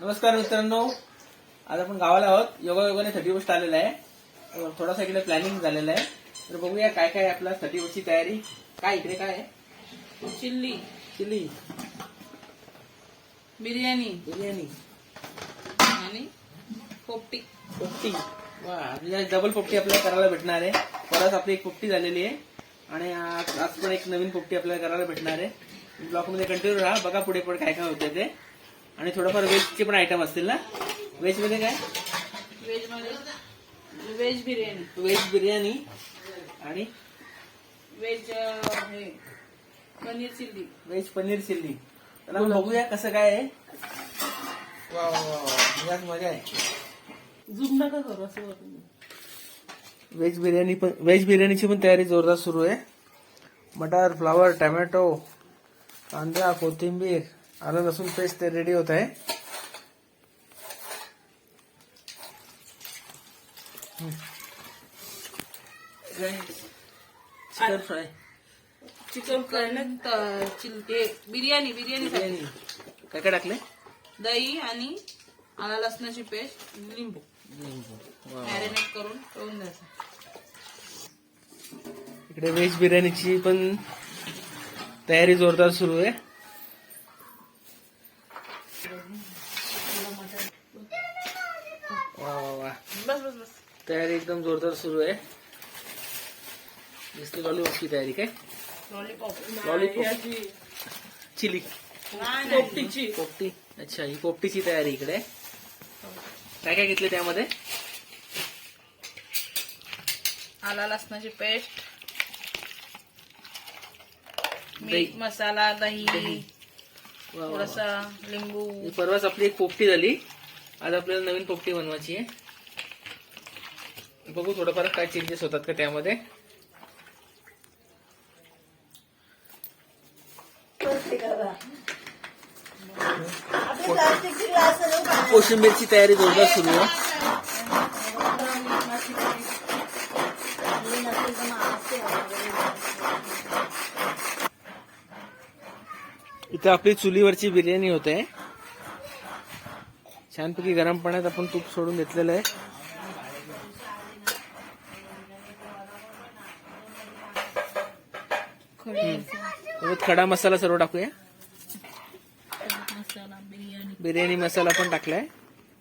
नमस्कार मित्रांनो. आज आपण गावाला आहोत. योगा योगाने थर्टी फर्स्ट आलेला आहे. थोडासा इकडे प्लॅनिंग झालेलं आहे. तर बघूया काय काय आपला थर्टी फर्स्टची तयारी. काय इकडे काय आहे? चिल्ली. चिल्ली. बिर्याणी. बिर्याणी. आणि पोपटी. पोपटी. वा डबल पोपटी आपल्याला करायला भेटणार आहे. परत आपली एक पोपटी झालेली आहे. आणि आज आज पण एक नवीन पोपटी आपल्याला करायला भेटणार आहे. ब्लॉकमध्ये कंटिन्यू राहा. बघा पुढे पुढे काय काय होते ते. आणि थोडंफार व्हेजचे पण आयटम असतील ना? व्हेजमध्ये काय? व्हेजमध्ये? व्हेज बिर्याणी व्हेज बिर्याणी आणि व्हेज हे paneer chilli. Veg paneer chilli. तर आपण बघूया कसं काय आहे. वा मजा आहे. झूम नका करू असं. व्हेज बिर्याणी पण व्हेज बिर्याणीची पण तयारी जोरदार सुरू आहे. मटार फ्लावर टमॅटो कांदा कोथिंबीर आलं लसूण पेस्ट रेडी होत आहे. चिकन फ्राय चिकन फ्राय ना त- चिल ते बिर्याणी बिर्याणी बिर्याणी. काय काय टाकले? दही आणि आला लसणाची पेस्ट लिंबू. मॅरिनेट करून ठेवून द्यायचं इकडे व्हेज बिर्याणीची पण तयारी जोरदार सुरू आहे वा वा वा बस बस बस. तयारी एकदम जोरदार सुरू आहे. दिसली लॉलीपॉपची तयारी काय? लॉलीपॉप. Lollipop. चिली. पोपटीची. पोपटी. अच्छा ही पोपटीची तयारी इकडे. काय काय घेतले त्यामध्ये? आला लसणाची पेस्ट. दही. मीठ मसाला दही. थोडासा लिंबू. परवाच आपली एक पोपटी झाली. आज आपल्याला नवीन पोपटी बनवायची आहे. बघू थोडंफार काय चेंजेस होतात का त्यामध्ये. कोशिंबीरची तयारी जोरदार सुरू आहे. इथे आपली चुलीवरची बिर्याणी होते. छानपैकी गरम पाण्यात आपण तूप सोडून घेतलेलं आहे. सोबत खडा मसाला सर्व टाकूया. बिर्याणी मसाला पण टाकलाय.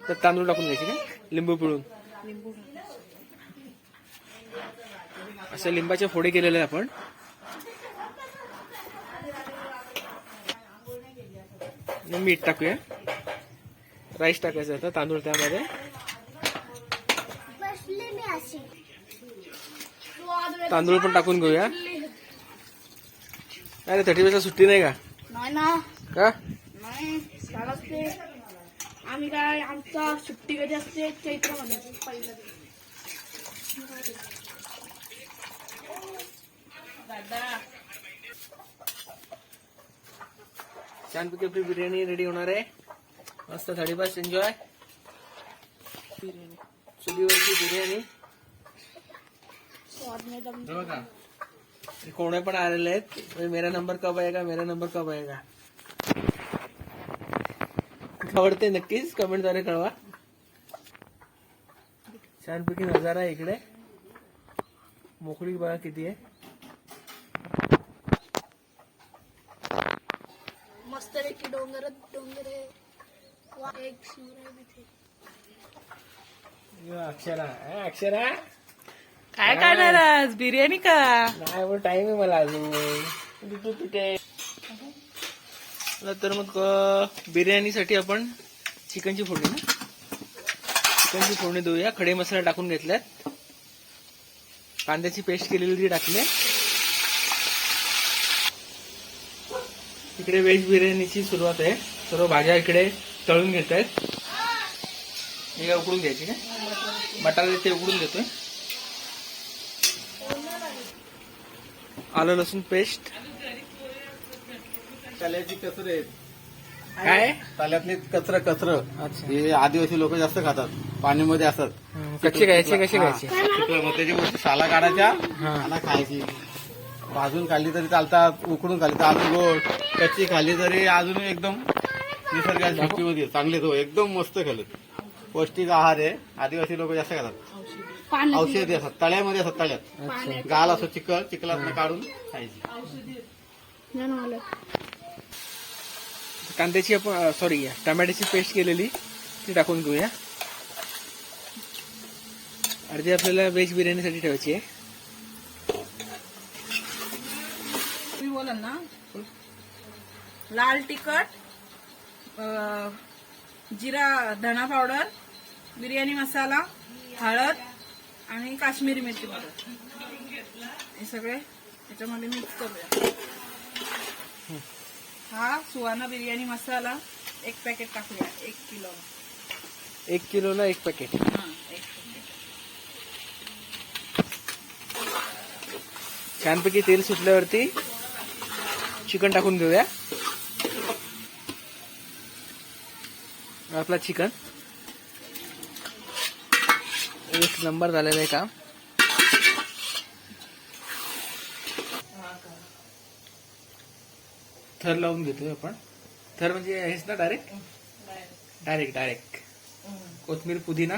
तर तांदूळ टाकून घ्यायचे का? लिंबू पिळून. असं लिंबाच्या फोडे केलेले आहे आपण. मीठ टाकूया. राईस टाकायचं आता तांदूळ त्यामध्ये. तांदूळ पण टाकून घेऊया. अरे थर्टी पेक्षा सुट्टी नाही का? नाही ना. का? नाही शाळा असते. आम्ही काय आमचा सुट्टी कधी असते? चैत्र महिन्यात पहिला दादा. छानपैकी आपली बिर्याणी रेडी होणार आहे. मस्त थर्टी फर्स्ट एन्जॉय चुलीवरची बिर्याणी. बघा. कोणे पण आलेले आहेत मेरा नंबर कब आएगा मेरा नंबर कब आएगा? आवडते नक्कीच कमेंटद्वारे कळवा. छानपैकी नजारा आहे इकडे. मोकळी बघा किती आहे. मस्त पैकी डोंगर डोंगर आहे. एक शिवराय यो, अक्षरा अक्षरा. काय करणार आज? बिर्याणी का? नाही पण टाइम आहे मला अजून. तू तर मग बिर्याणीसाठी आपण चिकनची फोडणी ना? चिकनची फोडणी देऊया. खडे मसाला टाकून घेतल्यात. कांद्याची पेस्ट केलेली ती टाकली. इकडे व्हेज बिर्याणीची सुरुवात आहे. सर्व भाज्या इकडे तळून घेत आहेत हे उकडून घ्यायची का? बटाटे ते उकडून घेतोय. आलं लसूण पेस्ट ताल्याची कचर आहेत. काय? ताल्यातली कचरा कचर अच्छा. हे आदिवासी लोक जास्त खातात. पाणीमध्ये असतात. हं, कच्चे खायचे कसे हा. खायचे? मग गोष्ट साला काढायच्या हा. आणि खायची. भाजून खाल्ली तरी चालतात उकडून खाल्ली तर अजून गोड. कच्ची खाल्ली तरी अजून एकदम निसर्गाच्या धर्तीमध्ये चांगले तो एकदम मस्त खाल्ले. पौष्टिक आहार आहे. आदिवासी लोक जास्त खातात. औषधी असतात तळ्यामध्ये असतात तळ्यात. गाल असं चिखल चिखलात काढून खायची. कांद्याची आपण सॉरी टमॅटोची पेस्ट केलेली ती टाकून घेऊया. अर्धी आपल्याला व्हेज बिर्याणीसाठी ठेवायची आहे. तुम्ही बोला ना. लाल तिखट अं, जिरा धना पावडर बिर्याणी मसाला हळद आणि काश्मीरी मिरची पावडर हे सगळे त्याच्यामध्ये मिक्स करूया. हा सुहाना बिर्याणी मसाला एक पॅकेट टाकूया एक किलो. एक किलोला एक पॅकेट हा. छानपैकी तेल सुटल्यावरती चिकन टाकून घेऊया. आपला चिकन. एक नंबर झालेला आहे काम थर लावून घेतोय आपण. थर म्हणजे हेच ना डायरेक्ट डायरेक्ट डायरेक्ट कोथमीर पुदिना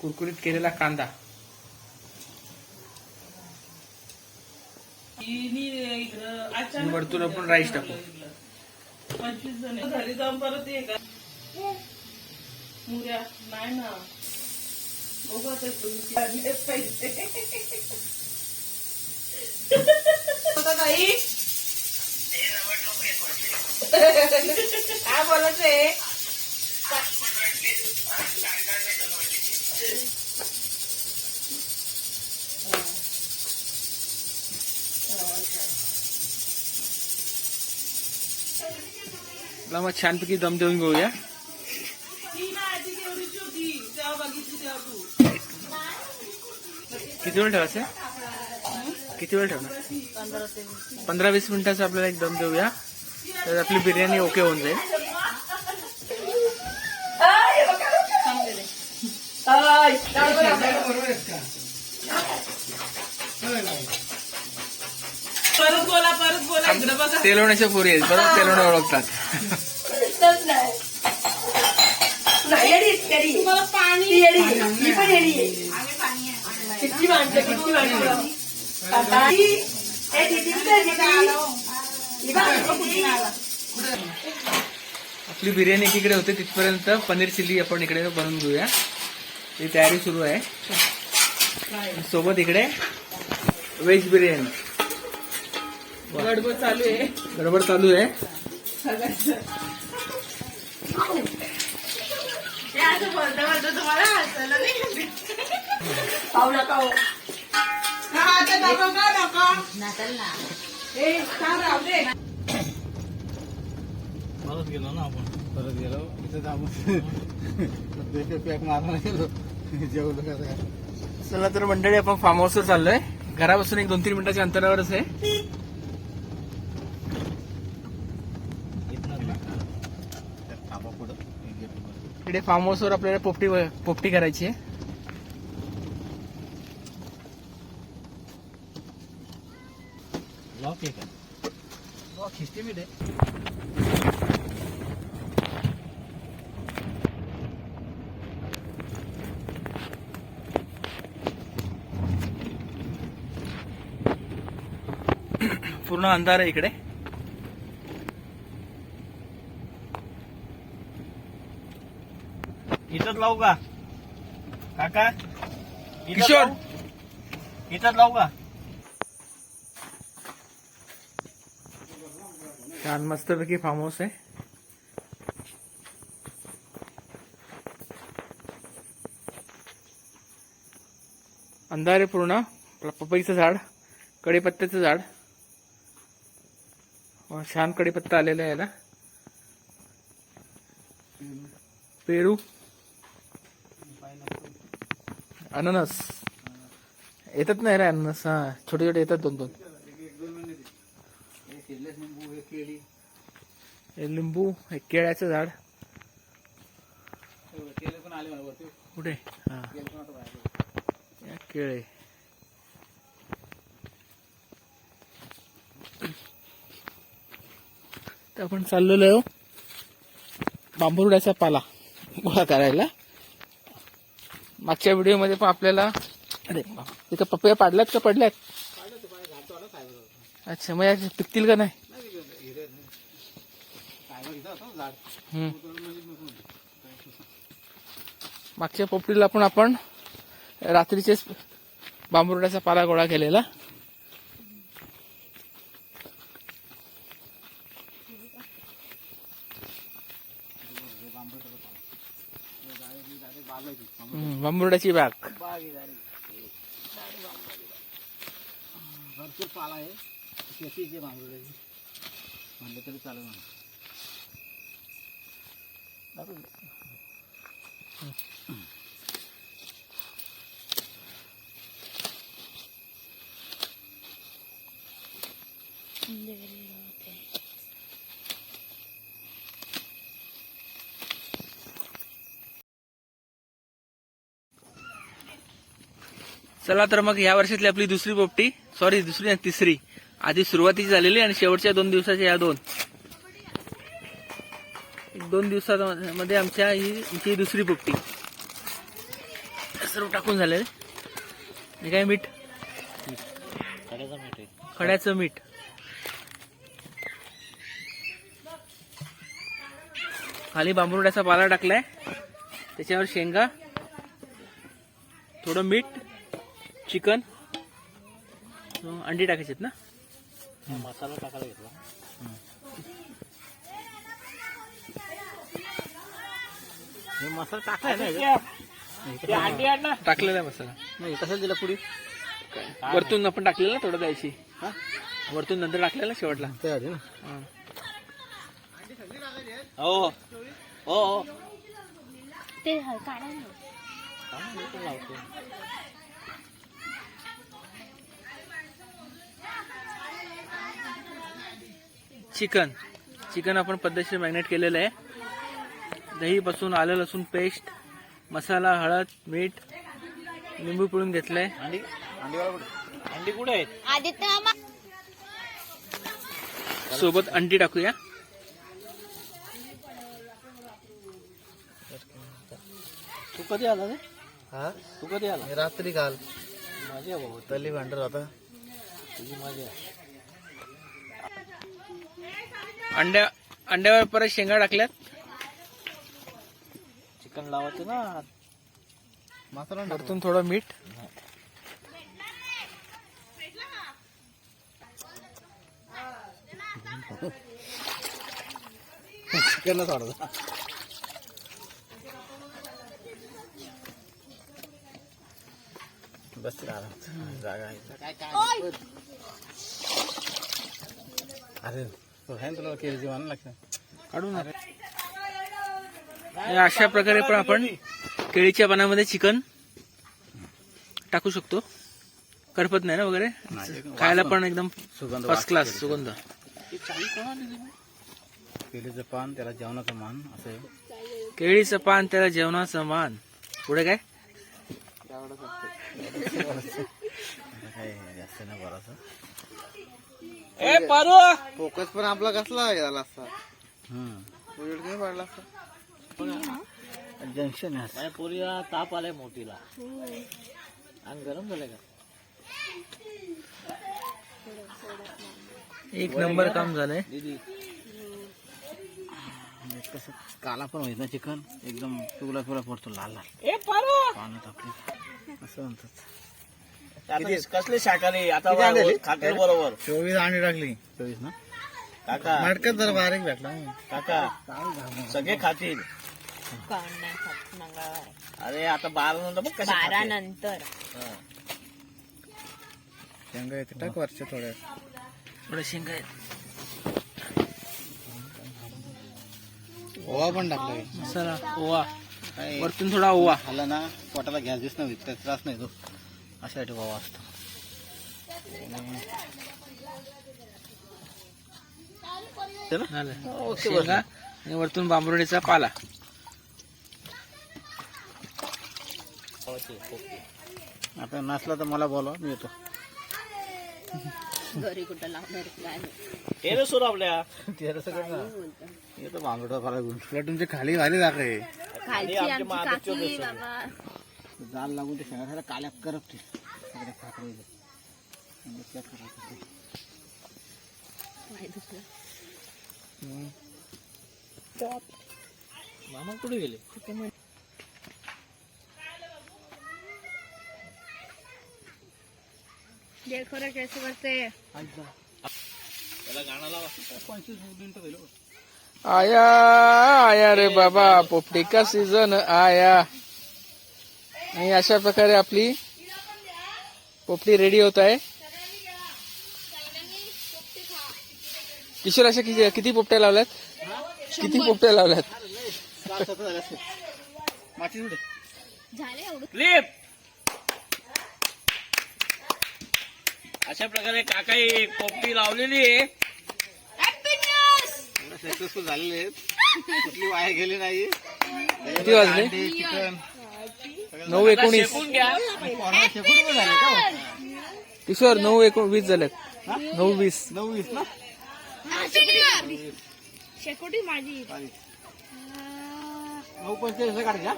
कुरकुरीत केलेला कांदा. वरतून आपण राईस टाकू. पंचवीस. घरी जाऊन परत ये का? मुऱ्या नाही ना बघू आता तुम्ही आणले ताई काय बोलायचंय ला मग छानपैकी दम देऊन घेऊया किती वेळ ठेवायचं? किती वेळ ठेवणार? पंधरा वीस मिनिटाचा आपल्याला एक दम देऊया. तर आपली बिर्याणी ओके होऊन जाईल. परत बोला परत बोला. तेलवण्याच्या पोरी आहेत. बरोबर तेलवण्या ओळखतात. तुम्हाला पाणी आपली बिर्याणी एकीकडे होते तिथपर्यंत. पनीर चिल्ली आपण इकडे बनवून घेऊया. ती तयारी सुरू आहे. सोबत इकडे व्हेज बिर्याणी. गडबड चालू आहे. गडबड चालू आहे. हे असं बोलता बोलता तुम्हाला हसायला नाही हा, आता नको का नको. ए, थांब, राहू दे. परत गेलो ना आपण. परत गेलो. इथं आपण पॅक मारला गेलो जेवलो काय चला तर मंडळी आपण फार्म हाऊसवर चाललोय. घरापासून एक दोन तीन मिनिटाच्या अंतरावरच आहे. थांबा पुढं. इकडे फार्म हाऊसवर आपल्याला पोपटी पोपटी करायची आहे. लॉक आहे का? लॉक दे पूर्ण अंधार आहे इकडे. इथंच लावू का? काका इथंच किशोर. लावू? इथंच लावू का? छान मस्तपैकी फार्म हाऊस आहे. अंधार आहे पूर्ण. आपलं पपईचं झाड कढीपत्त्याचं झाड. वा, छान कढीपत्ता आलेला आहे याला. पेरू. अननस. येतात नाही रे अननस हा. छोटे छोटे येतात दोन दोन. हे लिंबू हे केळ्याचं झाड. कुठे? हा. या केळे. तर आपण चाललेलो आहे हो. बांबुरड्याचा पाला गोळा करायला. मागच्या व्हिडिओमध्ये पण आपल्याला अरे तिथं पपया पाडल्यात का? पडल्यात. अच्छा मग याचे पिकतील का नाही? मागच्या पोपटीला पण आपण रात्रीचेच बांबुरड्याचा पाला गोळा केलेला. बांबुरड्याची बाग. भरपूर पाला आहे. शेतीचे बांबुड्याची म्हणलं तरी चालेल म्हणा चला तर मग या वर्षातली आपली दुसरी पोपटी सॉरी दुसरी आणि तिसरी. आधी सुरुवातीची झालेली आणि शेवटच्या दोन दिवसाच्या या दोन. दोन दिवसामध्ये आमच्या ही आमची दुसरी पोपटी. सर्व टाकून झाले हे काय मीठ मीठ? खड्याचं मीठ. खाली बांबरुड्याचा पाला टाकलाय. त्याच्यावर शेंगा. थोडं मीठ. चिकन? अंडी टाकायचेत ना? मसाला टाकायला घेतला. हे मसाला टाकलाय ना टाकलेला आहे मसाला. नाही कसं दिलं पुढे? वरतून आपण टाकलेला ना थोडं द्यायची. वरतून नंतर टाकलेला शेवटला. तयारी ना? हं. हो हो. हो ते चिकन. चिकन आपण पद्धतशीर मॅग्नेट केलेलं आहे. दही पासून आलं लसूण पेस्ट मसाला हळद मीठ लिंबू पिळून घेतलंय. अंडी? अंडी वाला कुठे आहेत? सोबत अंडी टाकूया. तू कधी आला रे? हा? तू कधी आला? रात्री काल. माझ्या भाऊ तली भांडर होता. तुझी माझ्या अंड्या अंड्यावर परत शेंगा टाकल्यात. चिकन लावायचं ना. मसाला वरतून थोडं मीठ. चिकन सोडा बस जागा आहे. अरे. तुला लागतं काढून अशा प्रकारे पण आपण केळीच्या पानामध्ये चिकन टाकू शकतो. करपत नाही ना वगैरे? खायला पण एकदम सुगंध फर्स्ट क्लास सुगंध. केळीचं पान त्याला जेवणाचं मान असं आहे. केळीचं पान त्याला जेवणाचं मान. पुढे काय? आता काय जास्त नाही बराच ए पारू. फोकस पण आपला कसला झाला असता? उजेड कमी पडला असता. जंक्शन आहे. माझ्या पोरीला ताप आलाय मोठीला. अंग गरम झालं का? एक नंबर काम झालंय. दीदी. कसं काला पण होईल ना चिकन. एकदम पिवळा पिवळा पडतो लाल लाल असं म्हणतात. आता कसले शाकाहारी आता आले? खाते बरोबर. चोवीस अंडी टाकली. चोवीस ना? काका. मटकत जरा बारीक भेटला. काका. सगळे खातील. अरे आता बारा नंतर बघ कसे बारा खातील. नंतर. हा. शेंगा येते टाक वरच्या थोड्या थोडं शेंगा आहेत. ओवा पण टाकला मसाला. ओवा. वरतून थोडा ओवा. खाल्ला ना पोटाला गॅस दिस नाही त्रास नाही तो अशासाठी ओवा असतो. झालं. शेंगा आणि वरतून बांबरोडीचा पाला. आता नसला तर मला बोलवा मी येतो. घरी कुठं लावणार काय येतो बांगडा फार गुण तुमची खाली भारी दाखव खालची आमची काकी बाबा. जाल लागून ते शेंगा काल्या करपते सगळ्या. मामा कुठे गेले? देखो रे कैसे करते आया आया रे बाबा पोपटी का सीझन आया. आणि अशा प्रकारे आपली पोपटी रेडी होत आहे. किशोर अशा किती किती पोपट्या लावल्यात? किती पोपट्या लावल्यात? अशा प्रकारे काका एक पोपटी लावलेली आहे. सक्सेसफुल झालेले आहेत. कुठली वाया गेली नाही किती वाजले? चिकन. नऊ एकोणीस. झाले? किशोर नऊ एकोण वीस झाल्यात नऊ वीस. नऊ वीस ना? शेकोटी माझी. नऊ पंचेचाळीस काढायच्या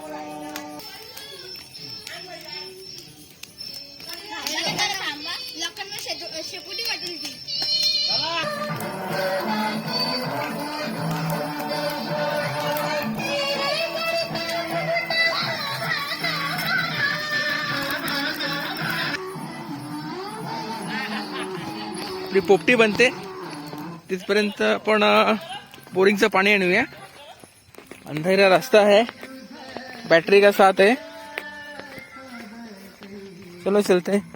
लोकांना शेकोटी वाटेल ती आपली पोपटी बनते. तिथपर्यंत आपण बोरिंगचं पाणी आणूया. अंधेरा रस्ता आहे. बैटरी का साथ है चलो चलते हैं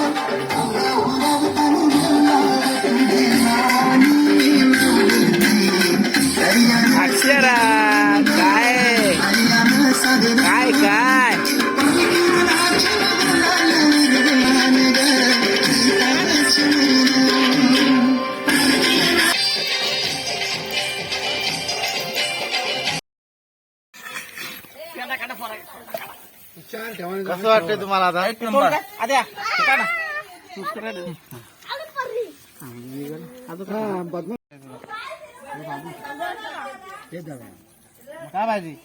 कसं वाटतंय तुम्हाला आता? एक नंबर. काय पाहिजे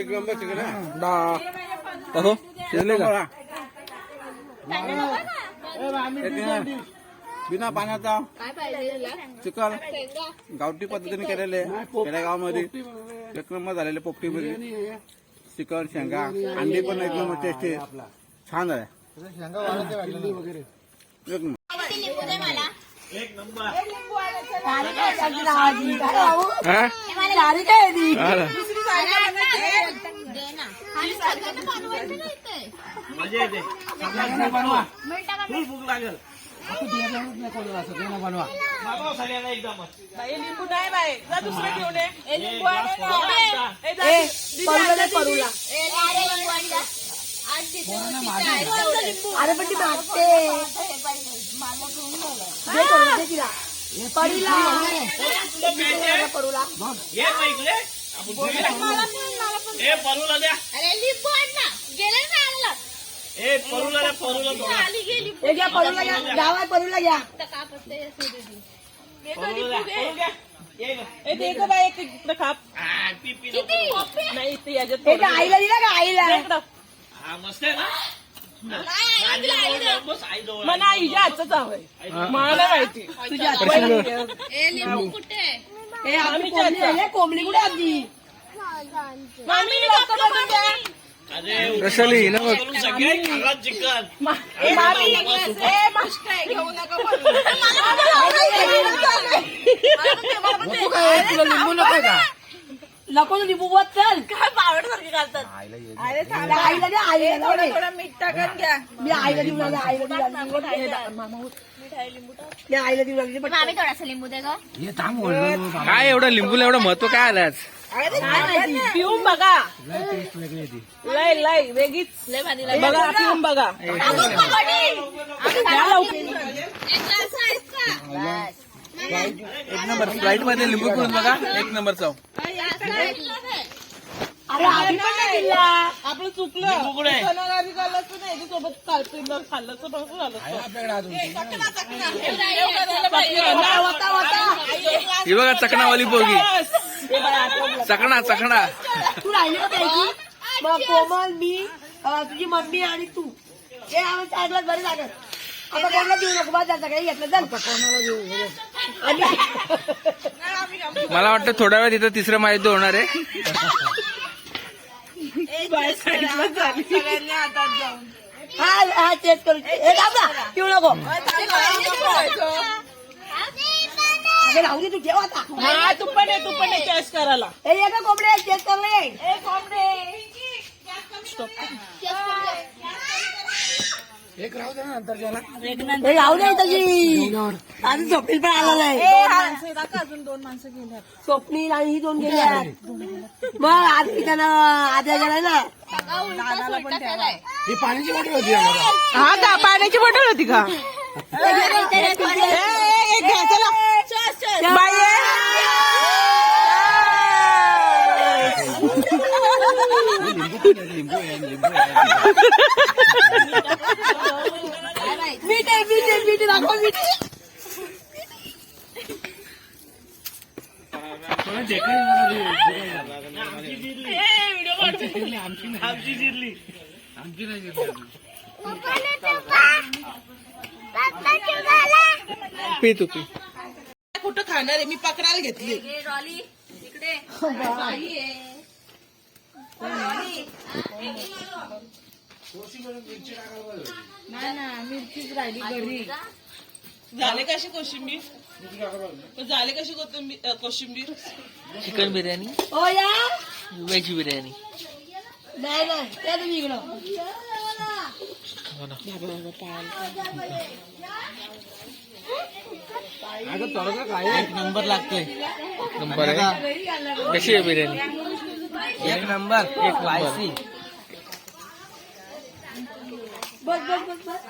एक नंबर चिकन डा अहो शिजले का? बिना पाण्याचा चिकन. गावठी पद्धतीने केलेले खेडेगावामध्ये. एक नंबर झालेले पोपटीमध्ये चिकन शेंगा. अंडी पण एक नंबर टेस्टी छान आहे. एक नंबर. हा? आला. मजा येते. फुल भूक लागेल. मागवा सगळ्यांना एकदमच लिंबू नाही बाई. जा दुसरं घेऊन ये. ए, लिंबू एक आहे glass ना? फक्त. ए, जा, दीदी आणा दीदी. अरे पण ती मागते दे करून दे तिला पडीला पडूला ये मग इकडे आपण घेऊया. ए परूला द्या अरे लिंबू आण ना. गेले ना? ए परूला द्या परूला थोडा आली गेली हे घ्या परूला घ्या. हे आईला दिला का आईला. हा मस्त आहे ना. मला हिच्या हातच हवंय. मला नाही माहिती. तुझ्या हे आम्ही कोंबडी कुठे आमची? मामी वैशाली ना बघ करून सगळे खाला चिकन मा- ए, मामी ए, माशी काय घेऊ नका बनवू. मला नको, मला नको. लिंबू नको का नको लिंबू बस चल काय पावड सारखे घालतात. आईला दे आईला थोडं. थोडं मीठ टाकून घ्या मी आईला देऊन आले आईला मामा आईला पण मामी थोडासा लिंबू दे ग काय एवढं लिंबूला एवढं महत्त्व काय आलं आज पिऊन बघा. लय लय वेगळीच. लय भारी लागली. बघा. पिऊन बघा एक नंबर. स्प्राईटमध्ये लिंबू पिळून बघा. एक नंबर चव. अरे आधी पण नाही दिला. आपलं चुकलं. कुठे? सणावारी घालायचं नाही याच्यासोबत कालपिंदर खाल्लं तर बघू झालं ही चकणावाली पोरगी. चकणा चकणा तू राहिली का त्याची? मग कोमल मी अं, तुझी मम्मी आणि तू. हे आम्ही चार ग्लास बरे लागत आता कोणाला देऊ नको? बा त्याचा काही घेतलं चल कोणाला देऊ? मला वाटतं थोड्या वेळ तिथं तिसरं माहिती होणार आहे. सगळ्यांनी हातात जाऊन. हा हा चेक करू. हे दादा पिऊ नको. अगे राहू दे तू ठेव आता. हा तू पण आहे तू पण आहे टेस्ट करायला. हे ये का कोंबडे. चेक करले हे राहू दे त्याची आधी स्वप्नील पण आला नाही. अजून दोन माणसं स्वप्नील आणि ही दोन गेल्या मग आधी त्यानं आधी गेलाय ना हा का पाण्याची बॉटल होती का? मीठ आहे मीठ आहे मीठ दाखव मीठ पी तू. पी कुठं खाणार आहे? मी पकडायला घेतली. झाले कशी कोशिंबीर? झाले कशी कोथिंबीर कोशिंबीर? चिकन बिर्याणी हो या. व्हेज बिर्याणी नाही नाही त्या तुम्ही इकडं. एक नंबर लागतोय. नंबर आहे. कशी आहे बिर्याणी? एक नंबर एक वायसी बस बस बस बस